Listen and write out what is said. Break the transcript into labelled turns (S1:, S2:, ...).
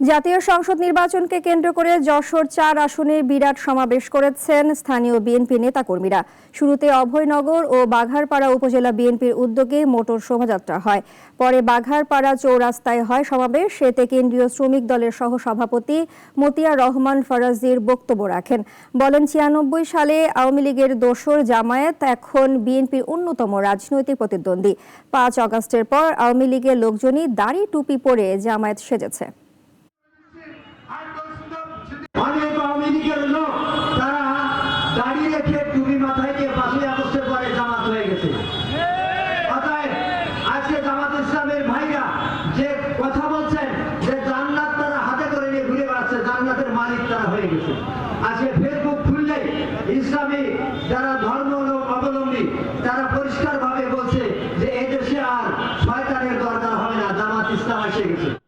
S1: জাতীয় সংসদ নির্বাচনকে কেন্দ্র করে যশোর চার আসনে বিরাট সমাবেশ করেছেন স্থানীয় বিএনপি নেতাকর্মীরা। শুরুতে অভয়নগর ও বাঘারপাড়া উপজেলা বিএনপির উদ্যোগে মোটর শোভাযাত্রা হয়। পরে বাঘারপাড়া চৌরাস্তায় হয় সমাবেশ। এতে কেন্দ্রীয় শ্রমিক দলের সহ সভাপতি মতিয়া রহমান ফরাজির বক্তব্য রাখেন। বলেন, ছিয়ানব্বই সালে আওয়ামী লীগের দোসর জামায়াত এখন বিএনপির অন্যতম রাজনৈতিক প্রতিদ্বন্দ্বী। পাঁচ অগস্টের পর আওয়ামী লীগের লোকজনই দাড়ি টুপি পরে জামায়াত সেজেছে।
S2: ভাইরা যে কথা বলছেন, যে জান্নাত তারা হাতে করে নিয়ে ঘুরে বেড়াচ্ছে, জান্নাতের মালিক তারা হয়ে গেছে। আজকে ফেসবুক খুললে ইসলামী যারা ধর্ম অবলম্বী, তারা পরিষ্কার ভাবে বলছে যে এদেশে আর শয়তানের দরকার হবে না, জামাত ইসলাম এসে গেছে।